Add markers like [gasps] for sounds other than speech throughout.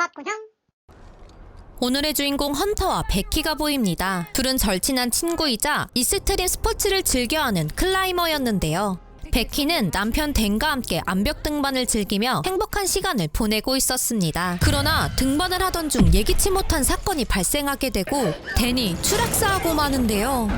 밥 고정. 오늘의 주인공 헌터와 베키가 보입니다. 둘은 절친한 친구이자 이스트림 스포츠를 즐겨하는 클라이머였는데요. 베키는 남편 댄과 함께 암벽 등반을 즐기며 행복한 시간을 보내고 있었습니다. 그러나 등반을 하던 중 예기치 못한 사건이 발생하게 되고 댄이 추락사하고 마는데요.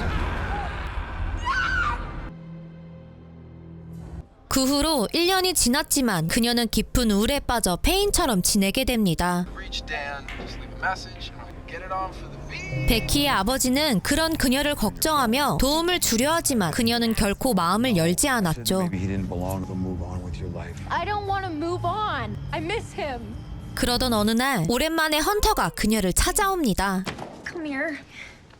그 후로 1년이 지났지만 그녀는 깊은 우울에 빠져 페인처럼 지내게 됩니다. reach down, just leave a message, and I'll get it on for the beat. 베키의 아버지는 그런 그녀를 걱정하며 도움을 주려 하지만 그녀는 결코 마음을 열지 않았죠. Maybe he didn't belong to move on with your life. I don't want to move on. I miss him. 그러던 어느 날 오랜만에 헌터가 그녀를 찾아옵니다.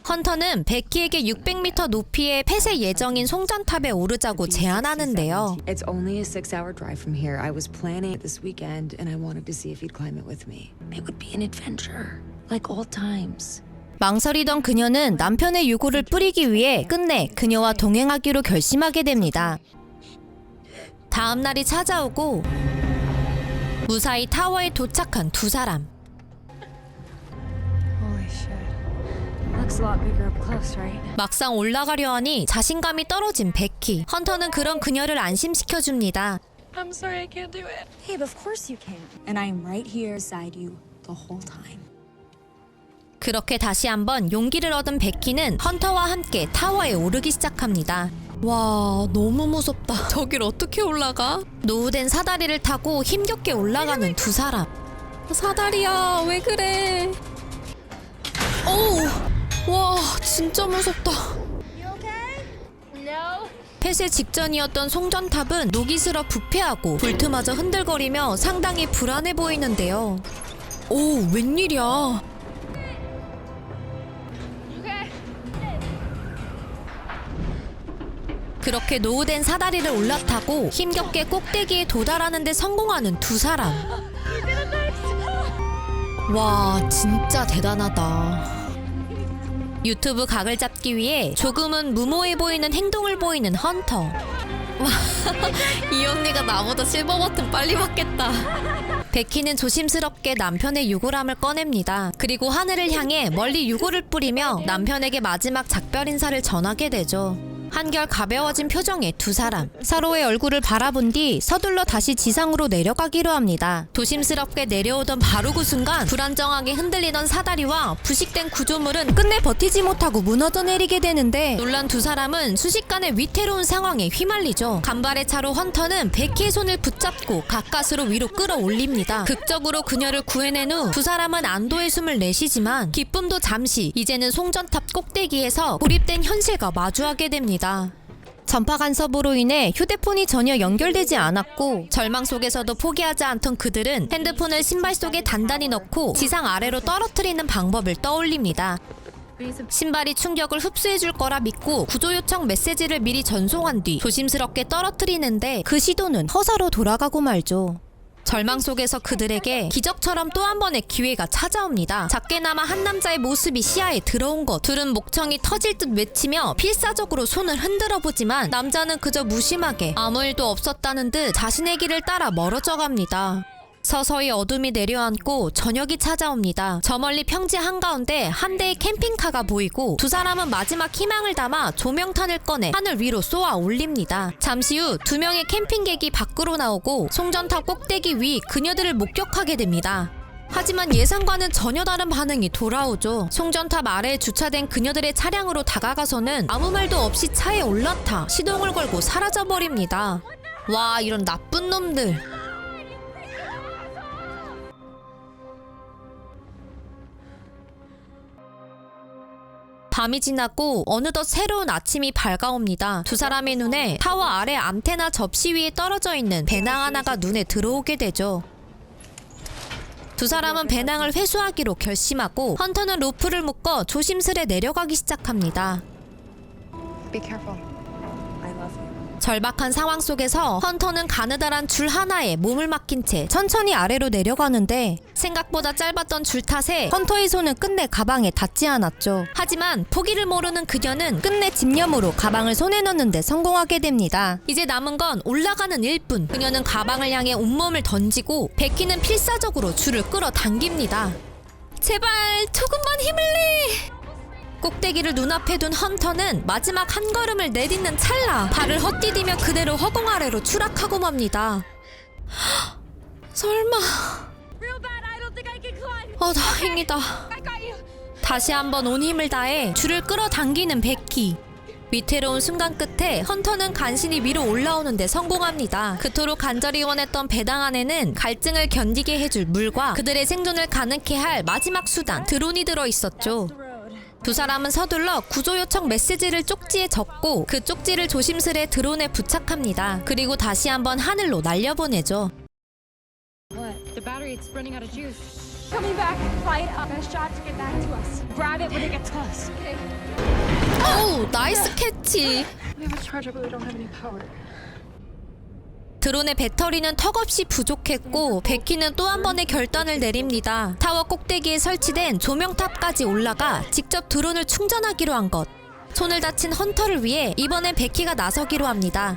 헌터는 베키에게 600m 높이의 폐쇄 예정인 송전탑에 오르자고 제안하는데요. It's only a six hour drive from here. I was planning it this weekend and I wanted to see if you'd climb it with me. It would be an adventure, like old times. 망설이던 그녀는 남편의 유고를 뿌리기 위해 끝내 그녀와 동행하기로 결심하게 됩니다. 다음 날이 찾아오고 무사히 타워에 도착한 두 사람. Holy shit. 막상 올라가려 하니 자신감이 떨어진 베키. 헌터는 그런 그녀를 안심시켜 줍니다. I'm sorry, I can't do it. Babe, of course you can. And I am right here beside you the whole time. 그렇게 다시 한번 용기를 얻은 베키는 헌터와 함께 타워에 오르기 시작합니다. 와, 너무 무섭다. [laughs] 저길 어떻게 올라가? 노후된 사다리를 타고 힘겹게 올라가는 두 사람. 사다리야, 왜 그래? 오, 와, 진짜 무섭다. 폐쇄 직전이었던 송전탑은 녹이슬어 부패하고 불트마저 흔들거리며 상당히 불안해 보이는데요. 오, 웬일이야? 그렇게 노후된 사다리를 올라타고 힘겹게 꼭대기에 도달하는 데 성공하는 두 사람. [laughs] 와, 진짜 대단하다. 유튜브 각을 잡기 위해 조금은 무모해 보이는 행동을 보이는 헌터. 와, [laughs] 이 언니가 나보다 실버 버튼 빨리 받겠다. 베키는 조심스럽게 남편의 유골함을 꺼냅니다. 그리고 하늘을 향해 멀리 유골을 뿌리며 남편에게 마지막 작별 인사를 전하게 되죠. 한결 가벼워진 표정의 두 사람. 서로의 얼굴을 바라본 뒤 서둘러 다시 지상으로 내려가기로 합니다. 조심스럽게 내려오던 바로 그 순간 불안정하게 흔들리던 사다리와 부식된 구조물은 끝내 버티지 못하고 무너져 내리게 되는데 놀란 두 사람은 순식간에 위태로운 상황에 휘말리죠. 간발의 차로 헌터는 베키의 손을 붙잡고 가까스로 위로 끌어올립니다. 극적으로 그녀를 구해낸 후 두 사람은 안도의 숨을 내쉬지만 기쁨도 잠시 이제는 송전탑 꼭대기에서 고립된 현실과 마주하게 됩니다. 전파 간섭으로 인해 휴대폰이 전혀 연결되지 않았고 절망 속에서도 포기하지 않던 그들은 핸드폰을 신발 속에 단단히 넣고 지상 아래로 떨어뜨리는 방법을 떠올립니다. 신발이 충격을 흡수해 줄 거라 믿고 구조 요청 메시지를 미리 전송한 뒤 조심스럽게 떨어뜨리는데 그 시도는 허사로 돌아가고 말죠. 절망 속에서 그들에게 기적처럼 또 한 번의 기회가 찾아옵니다. 작게나마 한 남자의 모습이 시야에 들어온 것. 둘은 목청이 터질 듯 외치며 필사적으로 손을 흔들어 보지만 남자는 그저 무심하게 아무 일도 없었다는 듯 자신의 길을 따라 멀어져 갑니다. 서서히 어둠이 내려앉고 저녁이 찾아옵니다. 저 멀리 평지 한가운데 한 대의 캠핑카가 보이고 두 사람은 마지막 희망을 담아 조명탄을 꺼내 하늘 위로 쏘아 올립니다. 잠시 후 두 명의 캠핑객이 밖으로 나오고 송전탑 꼭대기 위 그녀들을 목격하게 됩니다. 하지만 예상과는 전혀 다른 반응이 돌아오죠. 송전탑 아래에 주차된 그녀들의 차량으로 다가가서는 아무 말도 없이 차에 올라타 시동을 걸고 사라져버립니다. 와, 이런 나쁜 놈들. 밤이 지났고 어느덧 새로운 아침이 밝아옵니다. 두 사람의 눈에 타워 아래 안테나 접시 위에 떨어져 있는 배낭 하나가 눈에 들어오게 되죠. 두 사람은 배낭을 회수하기로 결심하고 헌터는 로프를 묶어 조심스레 내려가기 시작합니다. 절박한 상황 속에서 헌터는 가느다란 줄 하나에 몸을 맡긴 채 천천히 아래로 내려가는데 생각보다 짧았던 줄 탓에 헌터의 손은 끝내 가방에 닿지 않았죠. 하지만 포기를 모르는 그녀는 끝내 집념으로 가방을 손에 넣는데 성공하게 됩니다. 이제 남은 건 올라가는 일뿐. 그녀는 가방을 향해 온몸을 던지고 베키는 필사적으로 줄을 끌어 당깁니다. 제발 조금만 힘을 내! 꼭대기를 눈앞에 둔 헌터는 마지막 한 걸음을 내딛는 찰나 발을 헛디디며 그대로 허공 아래로 추락하고 맙니다. 헉, [gasps] 설마 어 다행이다. 다시 한번 온 힘을 다해 줄을 끌어당기는 베키. 위태로운 순간 끝에 헌터는 간신히 위로 올라오는데 성공합니다. 그토록 간절히 원했던 배당 안에는 갈증을 견디게 해줄 물과 그들의 생존을 가능케 할 마지막 수단 드론이 들어 있었죠. 두 사람은 서둘러 구조 요청 메시지를 쪽지에 적고 그 쪽지를 조심스레 드론에 부착합니다. 그리고 다시 한번 하늘로 날려보내죠. Coming back. It up. Best shot to get back to us. Grab it when it gets close. Okay. 오우 나이스 캐치. We have a charger, but we don't have any power. 드론의 배터리는 턱없이 부족했고 베키는 또 한 번의 결단을 내립니다. 타워 꼭대기에 설치된 조명탑까지 올라가 직접 드론을 충전하기로 한 것. 손을 다친 헌터를 위해 이번엔 베키가 나서기로 합니다.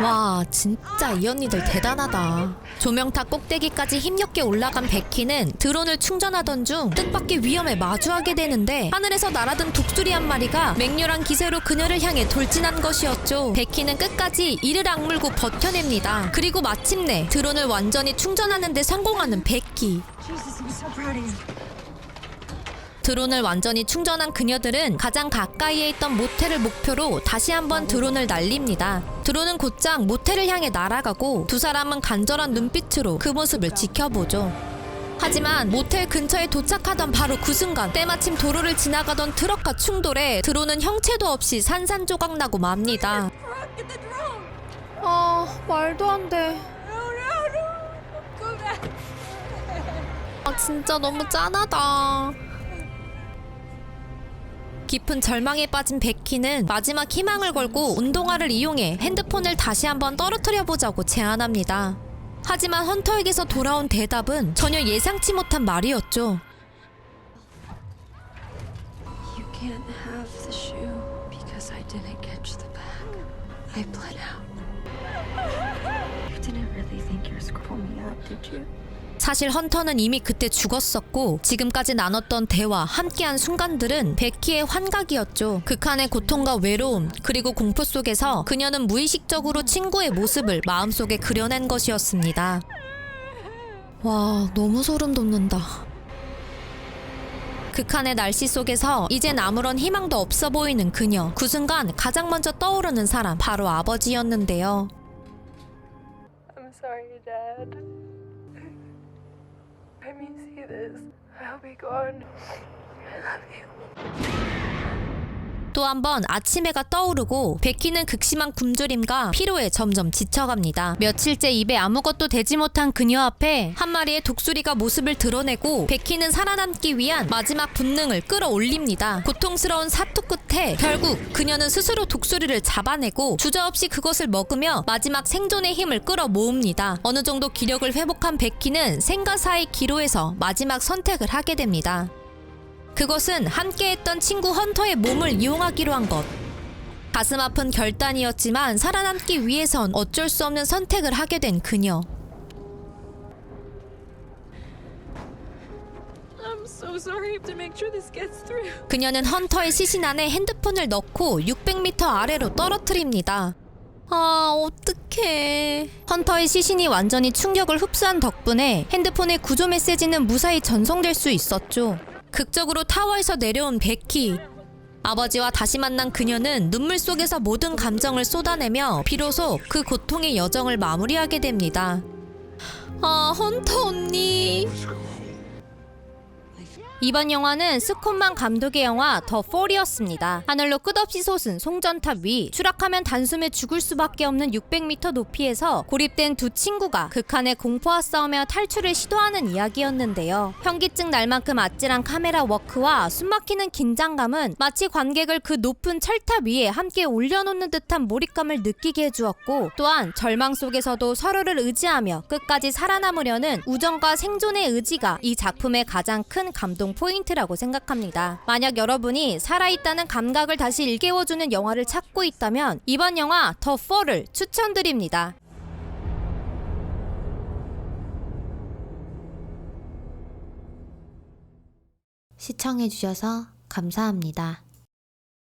와 진짜 이 언니들 대단하다. 조명탑 꼭대기까지 힘겹게 올라간 베키는 드론을 충전하던 중 뜻밖의 위험에 마주하게 되는데 하늘에서 날아든 독수리 한 마리가 맹렬한 기세로 그녀를 향해 돌진한 것이었죠. 베키는 끝까지 이를 악물고 버텨냅니다. 그리고 마침내 드론을 완전히 충전하는 데 성공하는 베키. Jesus, I'm so proud of you. 드론을 완전히 충전한 그녀들은 가장 가까이에 있던 모텔을 목표로 다시 한번 드론을 날립니다. 드론은 곧장 모텔을 향해 날아가고 두 사람은 간절한 눈빛으로 그 모습을 지켜보죠. 하지만 모텔 근처에 도착하던 바로 그 순간 때마침 도로를 지나가던 트럭과 충돌해 드론은 형체도 없이 산산조각 나고 맙니다. 아 말도 안 돼. 아 진짜 너무 짠하다. 깊은 절망에 빠진 베키는 마지막 희망을 걸고 운동화를 이용해 핸드폰을 다시 한번 떨어뜨려 보자고 제안합니다. 하지만 헌터에게서 돌아온 대답은 전혀 예상치 못한 말이었죠. You I bled out. You didn't really think you're screwing me up, did you? 사실 헌터는 이미 그때 죽었었고 지금까지 나눴던 대화, 함께한 순간들은 베키의 환각이었죠. 극한의 고통과 외로움 그리고 공포 속에서 그녀는 무의식적으로 친구의 모습을 마음속에 그려낸 것이었습니다. 와 너무 소름 돋는다. 극한의 날씨 속에서 이젠 아무런 희망도 없어 보이는 그녀. 그 순간 가장 먼저 떠오르는 사람 바로 아버지였는데요. I'm sorry, Dad. This. I'll be gone. I love you. 또 한 번 아침 해가 떠오르고 베키는 극심한 굶주림과 피로에 점점 지쳐갑니다. 며칠째 입에 아무것도 대지 못한 그녀 앞에 한 마리의 독수리가 모습을 드러내고 베키는 살아남기 위한 마지막 본능을 끌어올립니다. 고통스러운 사투 끝에 결국 그녀는 스스로 독수리를 잡아내고 주저없이 그것을 먹으며 마지막 생존의 힘을 끌어 모읍니다. 어느 정도 기력을 회복한 베키는 생과 사의 기로에서 마지막 선택을 하게 됩니다. 그것은 함께했던 친구 헌터의 몸을 이용하기로 한 것. 가슴 아픈 결단이었지만 살아남기 위해선 어쩔 수 없는 선택을 하게 된 그녀. 그녀는 헌터의 시신 안에 핸드폰을 넣고 600m 아래로 떨어뜨립니다. 아, 어떡해. 헌터의 시신이 완전히 충격을 흡수한 덕분에 핸드폰의 구조 메시지는 무사히 전송될 수 있었죠. 극적으로 타워에서 내려온 베키. 아버지와 다시 만난 그녀는 눈물 속에서 모든 감정을 쏟아내며 비로소 그 고통의 여정을 마무리하게 됩니다. 아, 헌터 언니. 이번 영화는 스콧만 감독의 영화 더 폴이었습니다. 하늘로 끝없이 솟은 송전탑 위 추락하면 단숨에 죽을 수밖에 없는 600m 높이에서 고립된 두 친구가 극한의 공포와 싸우며 탈출을 시도하는 이야기였는데요. 현기증 날 만큼 아찔한 카메라 워크와 숨막히는 긴장감은 마치 관객을 그 높은 철탑 위에 함께 올려놓는 듯한 몰입감을 느끼게 해주었고 또한 절망 속에서도 서로를 의지하며 끝까지 살아남으려는 우정과 생존의 의지가 이 작품의 가장 큰 감동 포인트라고 생각합니다. 만약 여러분이 살아있다는 감각을 다시 일깨워주는 영화를 찾고 있다면 이번 영화 더 4를 추천드립니다. 시청해주셔서 감사합니다.